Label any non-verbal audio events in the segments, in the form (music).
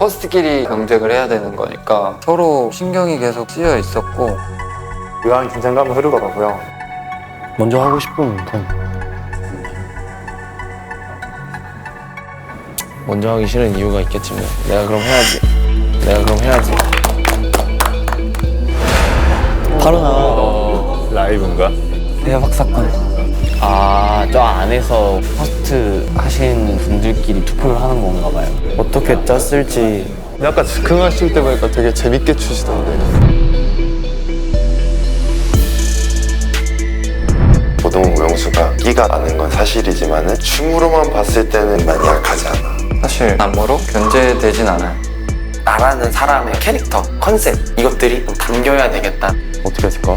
퍼스트끼리 경쟁을 해야 되는 거니까 서로 신경이 계속 쓰여 있었고 묘한 긴장감이 흐르더라고요. 먼저 하고 싶으면 돼. 먼저 하기 싫은 이유가 있겠지만 내가 그럼 해야지. 내가 그럼 해야지. 바로 나와. 라이브인가? 대박 사건. 아, 저 안에서 퍼스트 하신 분들끼리 투표를 하는 건가 봐요. 어떻게 짰을지 근데 아까 즉흥 하실 때 보니까 되게 재밌게 추시던데. 고등 우영수가 끼가 많은 건 사실이지만은 춤으로만 봤을 때는 많이 약하지 않아. 사실 안무로 견제되진 않아요. 나라는 사람의 캐릭터, 컨셉 이것들이 좀 담겨야 되겠다. 어떻게 했을까?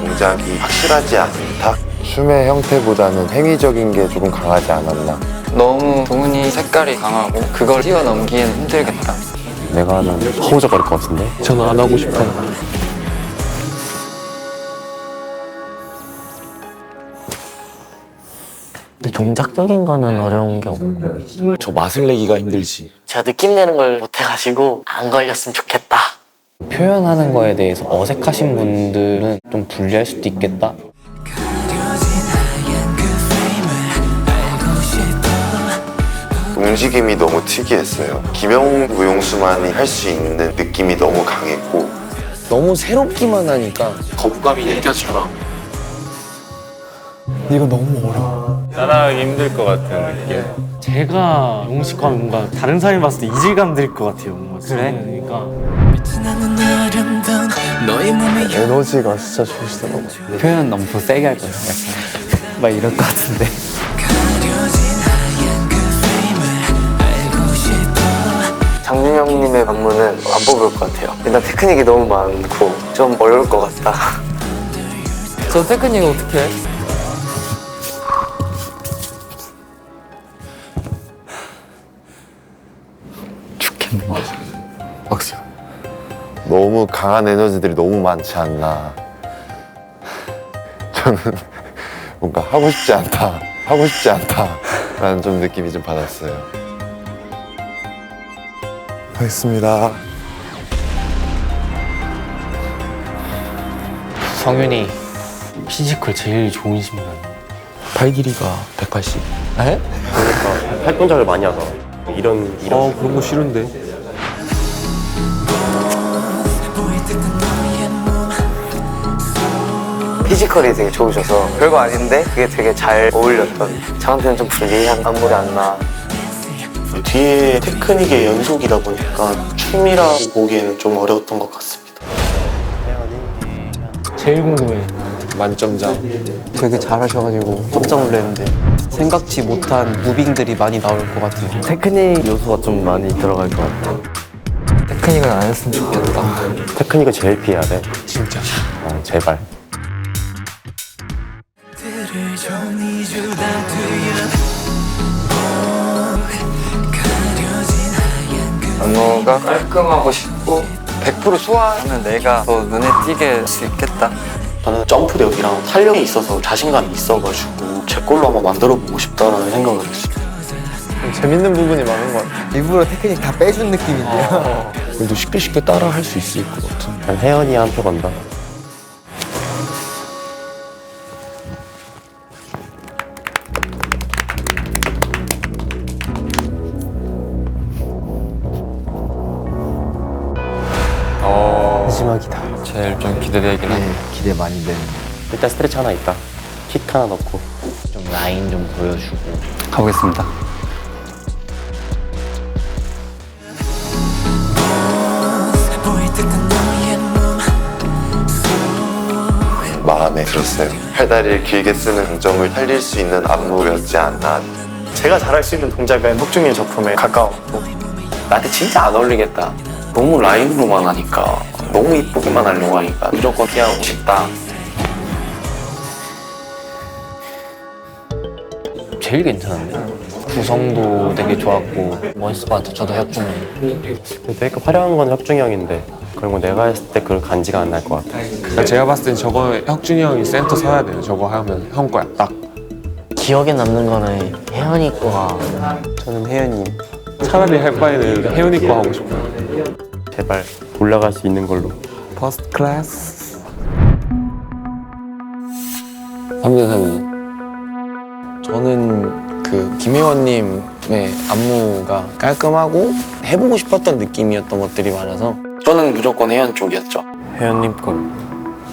동작이 확실하지 않다. 춤의 형태보다는 행위적인 게 조금 강하지 않았나. 너무 동훈이 색깔이 강하고 그걸 뛰어넘기엔 힘들겠다. 내가 하면 허우적거릴 것 같은데? 저는 안 하고 싶어요. 동작적인 거는 어려운 게 없고 저 맛을 내기가 힘들지. 제가 느낌 내는 걸 못해가지고 안 걸렸으면 좋겠다 표현하는 거에 대해서 어색하신 분들은 좀 불리할 수도 있겠다. 움직임이 너무 특이했어요. 김영웅 우영수만이 할 수 있는 느낌이 너무 강했고 너무 새롭기만 하니까 거부감이 느껴져. 따라하기 힘들 것 같은 느낌. 제가 용식하면 뭔가 다른 사람이 봤을 때 이질감 들 것 같아요. 뭔가 그래? 그러니까 에너지가 진짜 좋으시더라고요. 표현 너무 세게 할 거예요. 약간. (laughs) 막 이럴 것 같은데. 장준영님의 안무는 안 뽑을 것 같아요. 일단 테크닉이 너무 많고 좀 어려울 것 같다. 저 테크닉 어떻게 해? 박수. 너무 강한 에너지들이 너무 많지 않나. 저는 뭔가 하고 싶지 않다. 하고 싶지 않다. 라는 좀 느낌이 좀 받았어요. 하겠습니다. 성윤이 피지컬 제일 좋은 신발. 팔 길이가 180. 팔 동작을 많이 하더라. 이런 이런. 어, 그런 거 싫은데. 피지컬이 되게 좋으셔서 별거 아닌데 그게 되게 잘 어울렸던 저한테는 좀 불리한 안무지 않나. 뒤에 테크닉의 연속이다 보니까 춤이라고 보기에는 좀 어려웠던 것 같습니다. 제일 궁금해. 만점장. 되게 잘하셔가지고 깜짝 놀랐는데 생각지 못한 무빙들이 많이 나올 것 같아요. 테크닉 요소가 좀 많이 들어갈 것 같아 테크닉은 안 했으면 좋겠다. 테크닉을 제일 피해야 돼. 진짜. 어, 제발. 안무가 깔끔하고 싶고 100% 소화하면 내가 더 눈에 띄게 할 수 있겠다. 저는 점프력이랑 탄력이 있어서 자신감이 있어가지고 제 걸로 한번 만들어보고 싶다라는 생각을 했어요. 재밌는 부분이 많은 것 같아요. 일부러 테크닉 다 빼준 느낌인데요. 그래도 쉽게 쉽게 따라 할 수 있을 것 같은. 난 혜연이 한표 건다. 마지막이다 제일 좀 기대되긴 해. 기대 많이 되는 일단 스트레치 하나 있다. 킥 하나 넣고. 좀 라인 좀 보여주고. 가보겠습니다. 마음에 들었어요. 팔다리를 길게 쓰는 강점을 살릴 수 있는 안무였지 않나. 제가 잘할 수 있는 동작은 혁중의 작품에 가까웠고 나한테 진짜 안 어울리겠다. 너무 라인으로만 하니까 너무 이쁘게만 하려고 하니까 무조건 피하고 싶다. 제일 괜찮은데? 구성도 되게 좋았고 멋있을 것 같아. 저도 혁중이. 메이크업 화려한 건 혁중이 형인데 그리고 내가 했을 때 그런 간지가 안 날 것 같아. 제가 봤을 땐 저거 혁준이 형이 센터 서야 돼요. 저거 하면 형 거야 딱. 기억에 남는 거는 혜연이 거가 저는 혜연이. 차라리 할 바에는 혜연이 거 하고 싶어요. 제발 올라갈 수 있는 걸로. 퍼스트 클래스. 저는 그 김혜원님의 안무가 깔끔하고 해보고 싶었던 느낌이었던 것들이 많아서 저는 무조건 혜연 쪽이었죠. 혜연님 걸.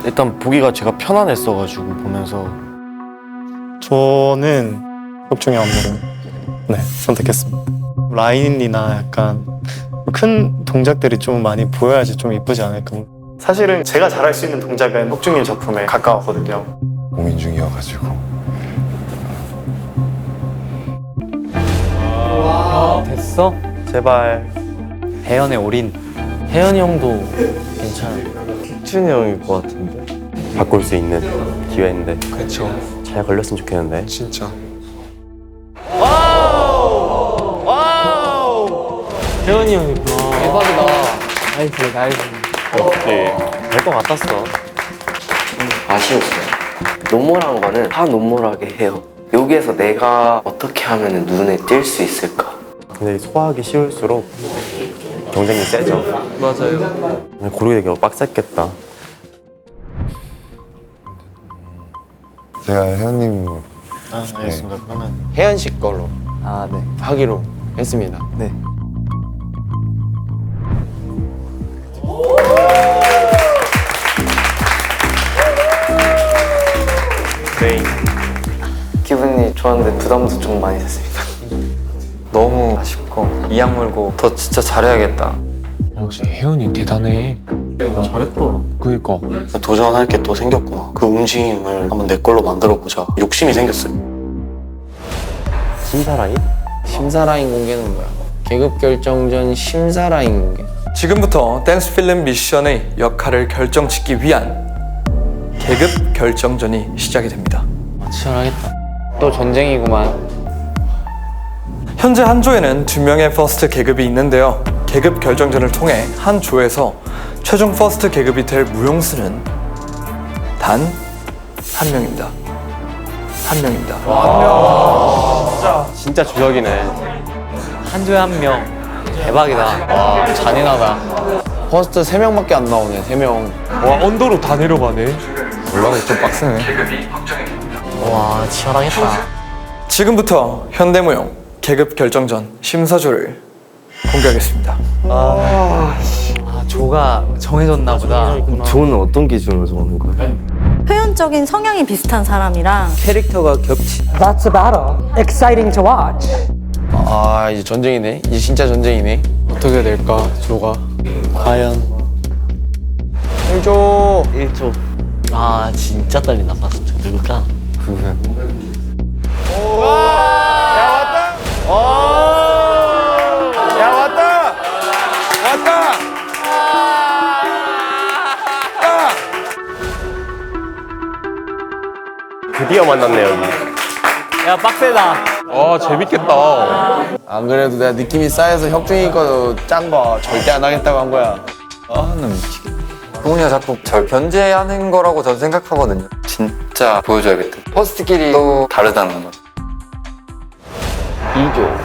일단 보기가 제가 편안했어가지고 보면서 저는 혁중의 안무를 네 선택했습니다. 라인이나 약간 큰 동작들이 좀 많이 보여야지 좀 이쁘지 않을까. 사실은 제가 잘할 수 있는 동작은 혁중의 작품에 가까웠거든요. 고민 중이어가지고 됐어? 제발. 혜연의 올인. 혜연이 형도 괜찮아. 혁준이 형일 것 같은데. 바꿀 수 있는 기회인데 그렇죠. 잘 걸렸으면 좋겠는데. 진짜. 혜연이 형이구나. 대박이다. 나이스, 나이스. 될것 같았어. 아쉬웠어요. 노멀한 거는 다 노멀하게 해요. 여기에서 내가 어떻게 하면 눈에 띌 수 있을까? 근데 소화하기 쉬울수록 경쟁이 세죠. 맞아요. 고르게 되게 빡셌겠다. 제가 혜연님 아 알겠습니다. 그러면 혜연 씨 걸로 아, 네. 하기로 했습니다. 네. 좋았는데 부담도 좀 많이 됐습니다. 너무 아쉽고 이 악 물고 더 진짜 잘해야겠다 역시 혜연이 대단해. 잘했더라. 그니까. 도전할 게 또 생겼구나. 그 움직임을 한번 내 걸로 만들어 보자. 욕심이 생겼어요. 심사라인? 심사라인 공개는 뭐야? 계급 결정전 심사라인 공개. 지금부터 댄스 필름 미션의 역할을 결정짓기 위한 계급 결정전이 시작이 됩니다. 치열하겠다. 또 전쟁이구만. 현재 한 조에는 두 명의 퍼스트 계급이 있는데요. 계급 결정전을 통해 한 조에서 최종 퍼스트 계급이 될 무용수는 단 한 명입니다. 한 명입니다. 진짜 주적이네. 한 조에 한 명. 대박이다. 와, 잔인하다. 퍼스트 3명밖에 안 나오네, 3명. 와 언더로 다 내려가네. 올라가기 좀 빡세네 와 치열하겠다. 지금부터 현대무용 계급 결정전 심사조를 공개하겠습니다. 아, 조가 정해졌나 보다. 조는 어떤 기준으로 정하는 거야? 표현적인 성향이 비슷한 사람이랑 캐릭터가 겹치. That's about all. Exciting to watch. 아, 이제 전쟁이네. 이제 진짜 전쟁이네. 어떻게 될까 조가? 과연. 1조. 1조. 아, 진짜 떨린다, 파스트. 누굴까? 드디어 만났네 여기. 야, 빡세다. 아 재밌겠다. 안 그래도 내가 느낌이 쌓여서 혁중이 거도 짠 거 절대 안 하겠다고 한 거야. 아 나 미치겠다 동훈이가 자꾸 절 견제하는 거라고 전 생각하거든요 진 짜 보여줘야겠다 퍼스트끼리 또 다르다는 거 2조.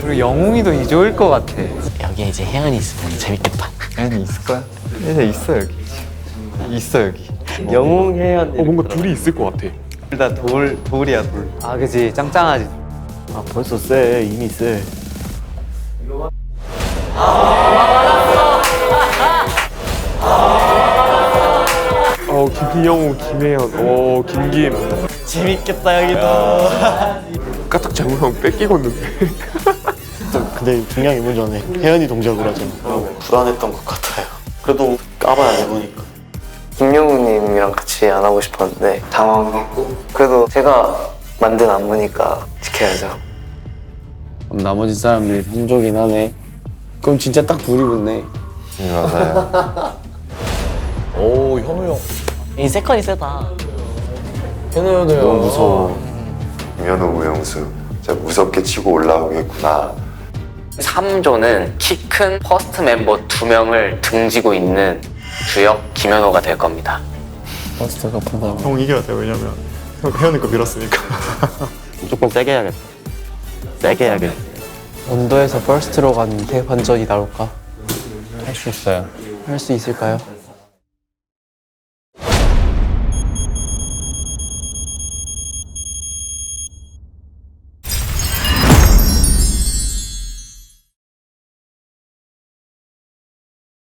그리고 영웅이도 2조일 것 같아. 여기에 이제 혜연이 있으면 재밌겠다. 애는 있을 거야? 이제 있어 여기 있어 여기 영웅 혜연. 어 뭔가 둘이 있을 것 같아. 일단 돌, 돌이야, 돌. 아, 그지. 짱짱하지. 아 벌써 쎄 이미 쎄. 어 김영우, 김혜연, 어 김김. 재밌겠다, 여기도. (laughs) 까딱 장우형 뺏기겠는데. (laughs) 근데 중요한 게 문제네. 혜연이 동작을 하잖아. 불안했던 것 같아요. 그래도 까봐야 해보니까. 김영우님이랑 같이 안 하고 싶었는데 당황했고 그래도 제가 만든 안무니까 지켜야죠. 그럼 나머지 사람들이 한조긴 하네. 그럼 진짜 딱 둘이 붙네. 맞아요. (laughs) 오, 현우 형. 이 세컨이 세다. 현우 형도 너무 무서워. 김현우 무용수 진짜 무섭게 치고 올라오겠구나. 3조는 키 큰 퍼스트 멤버 두 명을 등지고 있는 주역 김현호가 될 겁니다. 퍼스트가 분당. 형 이겨야 돼요 왜냐면 형 혜연이 거 밀었으니까 (laughs) 조금 세게 해야겠다. 세게 해야겠다. 언더에서 퍼스트로 간 대반전이 나올까? 할 수 있어요. 할 수 있을까요?